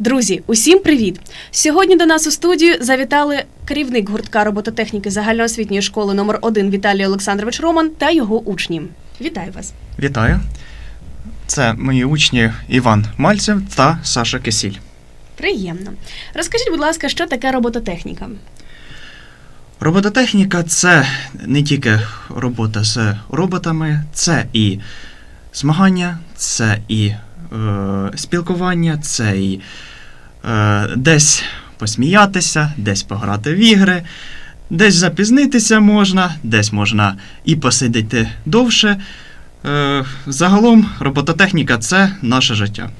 Друзі, усім привіт! Сьогодні до нас у студію завітали керівник гуртка робототехніки загальноосвітньої школи номер 1 Віталій Олександрович Роман та його учні. Вітаю вас! Вітаю. Це мої учні Іван Мальцев та Саша Кисіль. Приємно. Розкажіть, будь ласка, що таке робототехніка? Робототехніка це не тільки робота з роботами, це і змагання, це і спілкування, це і е, десь посміятися, десь пограти в ігри, десь запізнитися можна, десь можна і посидіти довше. Е, загалом робототехніка це наше життя.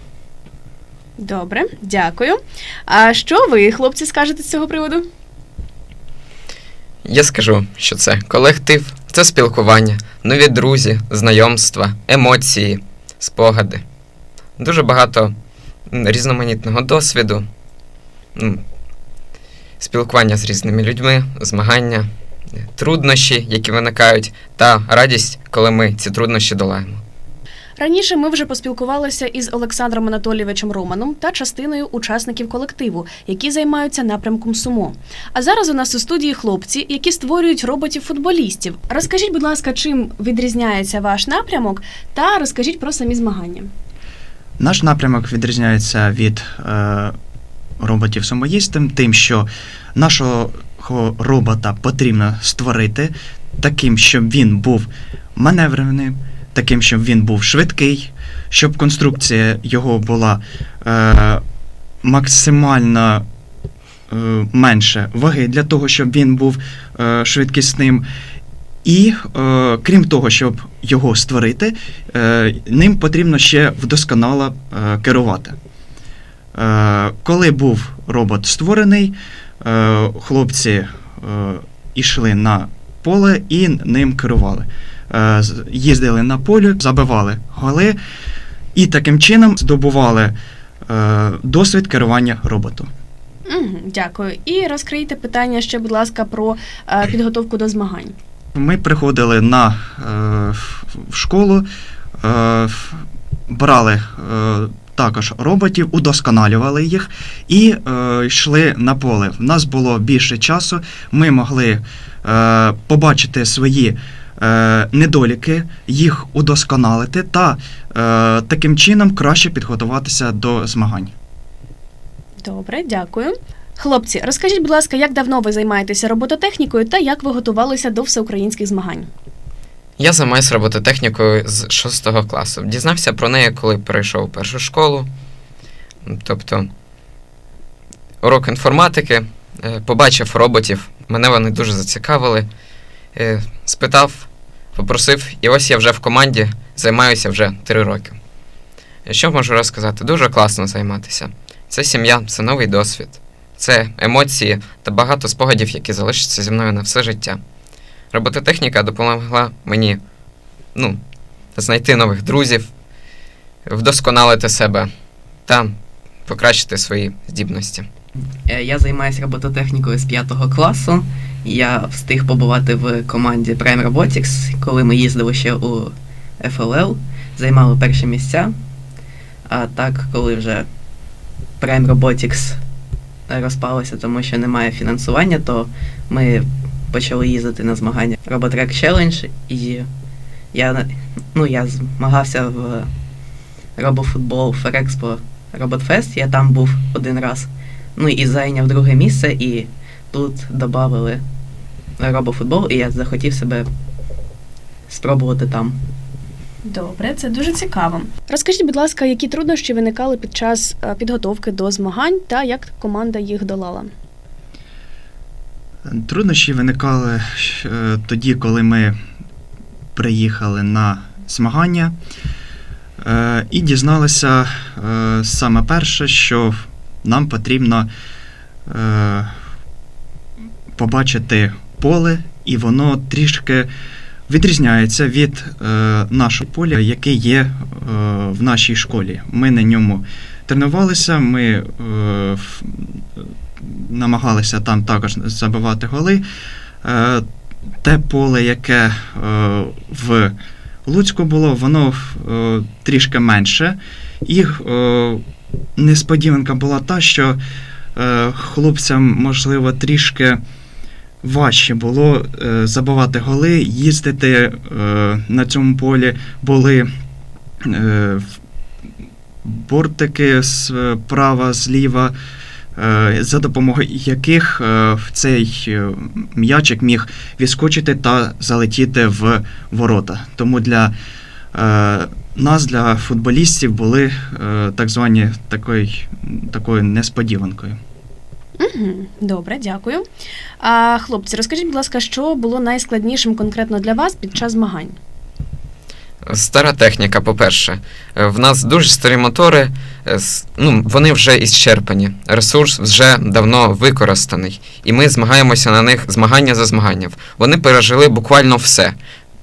Добре, дякую. А що ви, хлопці, скажете з цього приводу? Я скажу, що це колектив, це спілкування, нові друзі, знайомства, емоції, спогади. Дуже багато різноманітного досвіду, спілкування з різними людьми, змагання, труднощі, які виникають, та радість, коли ми ці труднощі долаємо. Раніше ми вже поспілкувалися із Олександром Анатолійовичем Романом та частиною учасників колективу, які займаються напрямком сумо. А зараз у нас у студії хлопці, які створюють роботів-футболістів. Розкажіть, будь ласка, чим відрізняється ваш напрямок, та розкажіть про самі змагання. Наш напрямок відрізняється від е, роботів самоїстів тим, що нашого робота потрібно створити таким, щоб він був маневреним, таким, щоб він був швидкий, щоб конструкція його була е, максимально е, менше ваги для того, щоб він був е, швидкісним. І е, крім того, щоб його створити, е, ним потрібно ще вдосконало е, керувати. Е, коли був робот створений, е, хлопці е, йшли на поле і ним керували. Е, їздили на полі, забивали голи і таким чином здобували е, досвід керування роботом. Дякую. І розкрийте питання ще, будь ласка, про е, підготовку до змагань. Ми приходили на е, в школу, е, брали е, також роботів, удосконалювали їх і йшли на поле. В нас було більше часу, ми могли побачити свої недоліки, їх удосконалити та е, таким чином краще підготуватися до змагань. Добре, дякую. Хлопці, розкажіть, будь ласка, як давно ви займаєтеся робототехнікою та як ви готувалися до всеукраїнських змагань? Я займаюся робототехнікою з 6 класу. Дізнався про неї, коли перейшов у першу школу. Тобто урок інформатики, е, побачив роботів, мене вони дуже зацікавили. Е, Спитав, попросив, і ось я вже в команді займаюся вже 3 роки. Що можу розказати? Дуже класно займатися. Це сім'я, це новий досвід, це емоції та багато спогадів, які залишаться зі мною на все життя. Робототехніка допомогла мені ну, знайти нових друзів, вдосконалити себе та покращити свої здібності. Е, Я займаюся робототехнікою з 5 класу. Я встиг побувати в команді Prime Robotics, коли ми їздили ще у FLL, займали перші місця. А так, коли вже Prime Robotics розпалося, тому що немає фінансування, то ми почали їздити на змагання RoboTrack Challenge, і я, ну, я змагався в робофутбол Ферекспо Роботфест, я там був один раз. Ну і зайняв друге місце, і тут додали робофутбол, і я захотів себе спробувати там. Добре, це дуже цікаво. Розкажіть, будь ласка, які труднощі виникали під час е, підготовки до змагань та як команда їх долала? Труднощі виникали е, тоді, коли ми приїхали на змагання е, і дізналися саме перше, що нам потрібно побачити поле, і воно трішки відрізняється від е, нашого поля, яке є е, в нашій школі. Ми на ньому тренувалися, ми е, намагалися там також забивати голи. Е, те поле, яке е, в Луцьку було, воно е, трішки менше. І е, несподіванка була та, що е, хлопцям, можливо, трішки важче було е, забивати голи, їздити е, на цьому полі були е, бортики справа, зліва, за допомогою яких цей м'ячик міг відскочити та залетіти в ворота. Тому для нас, для футболістів, були так звані такою, такою несподіванкою. Угу, добре, дякую. А, хлопці, розкажіть, будь ласка, що було найскладнішим конкретно для вас під час змагань? Стара техніка, по-перше. Е, В нас дуже старі мотори, е, ну, вони вже ісчерпані. Ресурс вже давно використаний. І ми змагаємося на них змагання за змаганням. Вони пережили буквально все.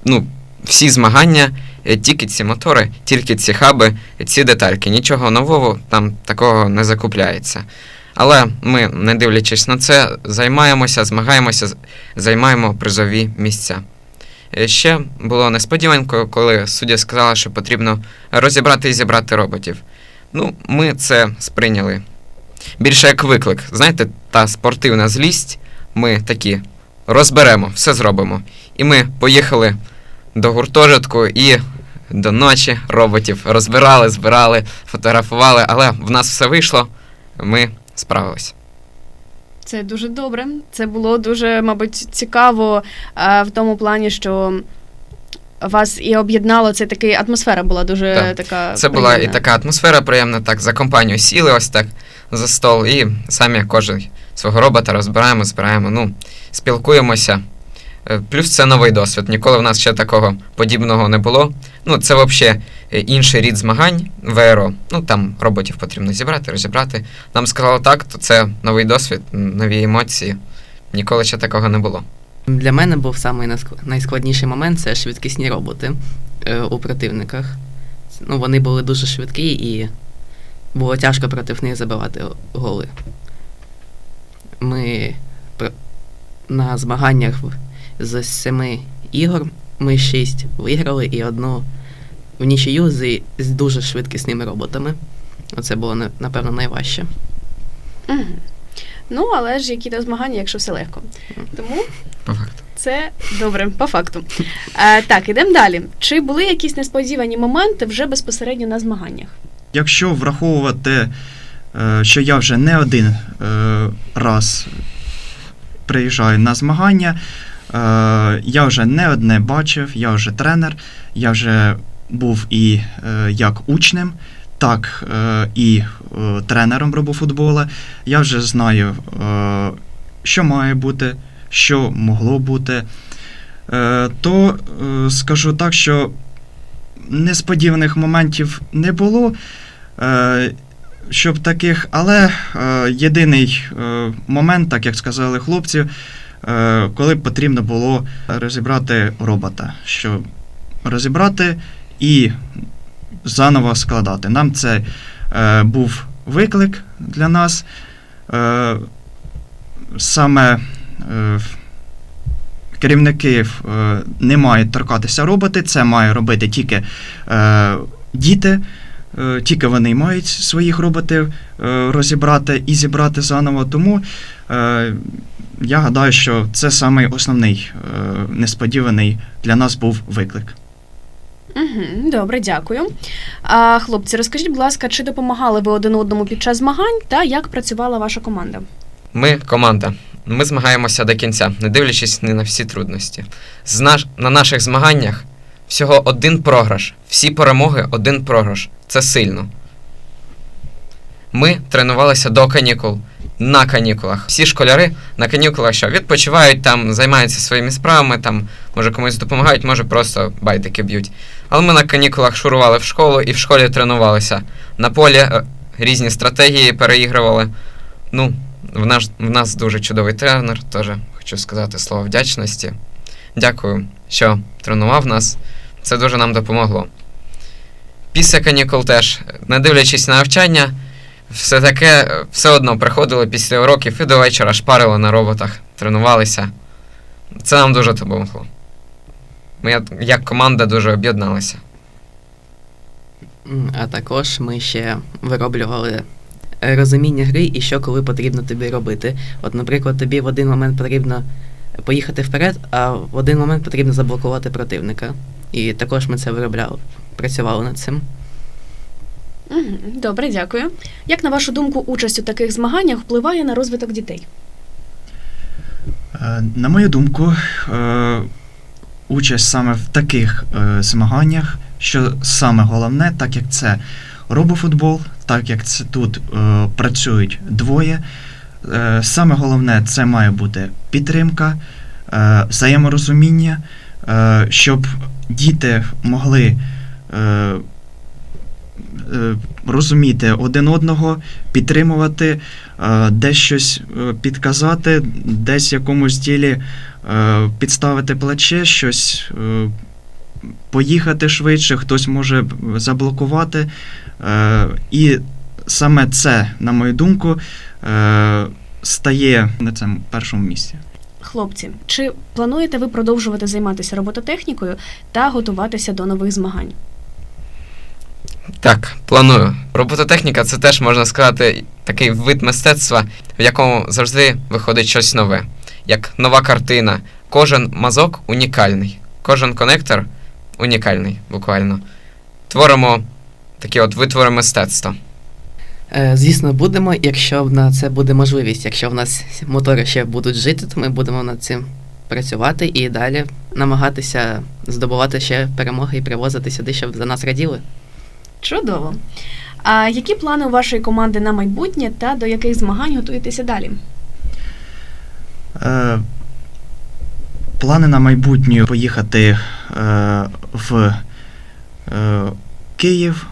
Ну, всі змагання, е, тільки ці мотори, тільки ці хаби, ці детальки. Нічого нового там такого не закупляється. Але ми, не дивлячись на це, займаємося, змагаємося, займаємо призові місця. Е, Ще було несподіванкою, коли суддя сказала, що потрібно розібрати і зібрати роботів. Ну, ми це сприйняли. Більше як виклик. Знаєте, та спортивна злість, ми такі розберемо, все зробимо. І ми поїхали до гуртожитку і до ночі роботів розбирали, збирали, фотографували, але в нас все вийшло, ми справились. Це дуже добре. Це було дуже, мабуть, цікаво а, в тому плані, що вас і об'єднало це такий атмосфера була дуже Так. така. Це була і така атмосфера приємна, так за компанію сіли ось так за стол і самі кожен свого робота розбираємо, збираємо, ну, спілкуємося. Е, Плюс це новий досвід. Ніколи в нас ще такого подібного не було. Ну, це взагалі інший рід змагань ВРО. Ну, там роботів потрібно зібрати, розібрати. Нам сказали так, то це новий досвід, нові емоції. Ніколи ще такого не було. Для мене був самий найскладніший момент це швидкісні роботи е, у противниках. Ну, вони були дуже швидкі і було тяжко проти них забивати голи. Ми на змаганнях з семи ігор ми шість виграли і одну в нічию з, з дуже швидкісними роботами. Оце було напевно найважче. Мгм. Ну, але ж які то змагання, якщо все легко. Тому По факту. це добре, по факту. Е, так, ідемо далі. Чи були якісь несподівані моменти вже безпосередньо на змаганнях? Якщо враховувати, е, що я вже не один е, раз приїжджаю на змагання, я вже не одне бачив, я вже тренер, я вже був і е, як учнем, так е, і е, тренером робофутбола. Я вже знаю, е, що має бути, що могло бути. Е, То е, скажу так, що несподіваних моментів не було, е, щоб таких, але е, єдиний е, момент, так як сказали хлопці, е, коли потрібно було розібрати робота, що розібрати і заново складати. Нам це е, був виклик для нас. Е, саме е, керівники е, не мають торкатися роботи, це має робити тільки е, діти. Е, Тільки вони мають своїх роботів е, розібрати і зібрати заново. Тому е, я гадаю, що це самий основний несподіваний для нас був виклик. Угу, добре, дякую. А, хлопці, розкажіть, будь ласка, чи допомагали ви один одному під час змагань та як працювала ваша команда? Ми команда. Ми змагаємося до кінця, не дивлячись ні на всі трудності. З наш... На наших змаганнях всього один програш. Всі перемоги один програш. Це сильно. Ми тренувалися до канікул. На канікулах. Всі школяри на канікулах що відпочивають там, займаються своїми справами, там, може комусь допомагають, може просто байдики б'ють. Але ми на канікулах шурували в школу і в школі тренувалися. На полі е, різні стратегії переігрували. Ну, в нас, в нас дуже чудовий тренер, теж хочу сказати слово вдячності. Дякую, що тренував нас. Це дуже нам допомогло. Після канікул теж, не дивлячись на навчання, все таке все одно приходили після уроків і до вечора шпарили на роботах, тренувалися. Це нам дуже допомогло. Ми як- команда дуже об'єдналися. А також ми ще вироблювали розуміння гри і що коли потрібно тобі робити. От, наприклад, тобі в один момент потрібно поїхати вперед, а в один момент потрібно заблокувати противника. І також ми це виробляли, працювали над цим. Добре, дякую. Як на вашу думку, участь у таких змаганнях впливає на розвиток дітей? Е, На мою думку, е, участь саме в таких е, змаганнях, що саме головне, так як це робофутбол, так як це тут працюють двоє. Саме головне це має бути підтримка, взаєморозуміння, щоб діти могли розуміти один одного, підтримувати, е, десь щось е, підказати, десь в якомусь ділі е, підставити плече, щось е, поїхати швидше, хтось може заблокувати. Е, І саме це, на мою думку, е, стає на цьому першому місці. Хлопці, чи плануєте ви продовжувати займатися робототехнікою та готуватися до нових змагань? Так, планую. Робототехніка це теж можна сказати такий вид мистецтва, в якому завжди виходить щось нове, як нова картина. Кожен мазок унікальний, кожен конектор унікальний, буквально. Творимо такі от витвори мистецтва. Е, Звісно, будемо, якщо на це буде можливість. Якщо в нас мотори ще будуть жити, то ми будемо над цим працювати і далі намагатися здобувати ще перемоги і привозити сюди, щоб за нас раділи. Чудово. А які плани у вашої команди на майбутнє та до яких змагань готуєтеся далі? Е, Плани на майбутнє поїхати е, в е, Київ,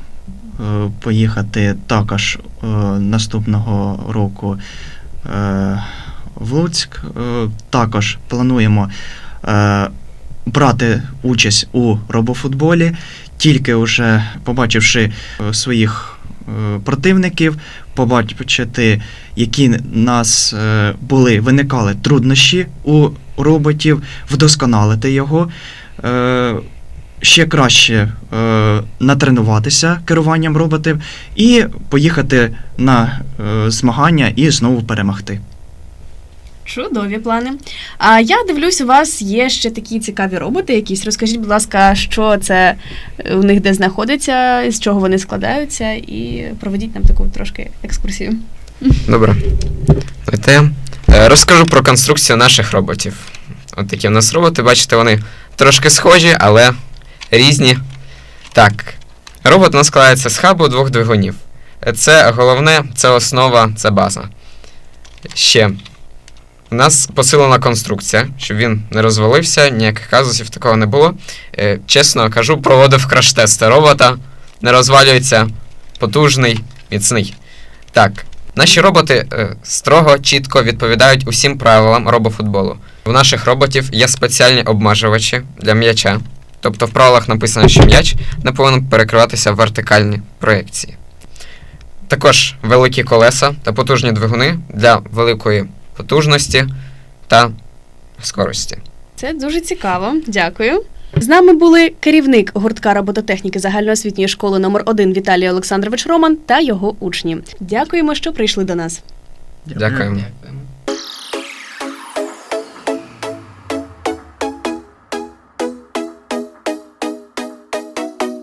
е, поїхати також е, наступного року е, в Луцьк. Е, Також плануємо е, брати участь у робофутболі, тільки вже побачивши е, своїх е, противників, побачити, які нас е, були, виникали труднощі у роботів, вдосконалити його. Ще краще е, натренуватися керуванням роботів і поїхати на е, змагання і знову перемогти. Чудові плани. А я дивлюсь, у вас є ще такі цікаві роботи якісь. Розкажіть, будь ласка, що це е, у них де знаходиться, з чого вони складаються, і проведіть нам таку трошки екскурсію. Добре. Давайте я е, розкажу про конструкцію наших роботів. От такі в нас роботи, бачите, вони трошки схожі, але різні. Так, робот у нас складається з хабу двох двигунів. Це головне, це основа, це база. Ще. У нас посилена конструкція, щоб він не розвалився, ніяких казусів такого не було. Е, чесно кажу, проводив краш-тести робота. Не розвалюється, потужний, міцний. Так, Наші роботи е, строго, чітко відповідають усім правилам робофутболу. У наших роботів є спеціальні обмежувачі для м'яча. Тобто в правилах написано, що м'яч не повинен перекриватися в вертикальні проекції. Також великі колеса та потужні двигуни для великої потужності та скорості. Це дуже цікаво. Дякую. З нами були керівник гуртка робототехніки загальноосвітньої школи номер 1 Віталій Олександрович Роман та його учні. Дякуємо, що прийшли до нас. Дякуємо. Дякуємо.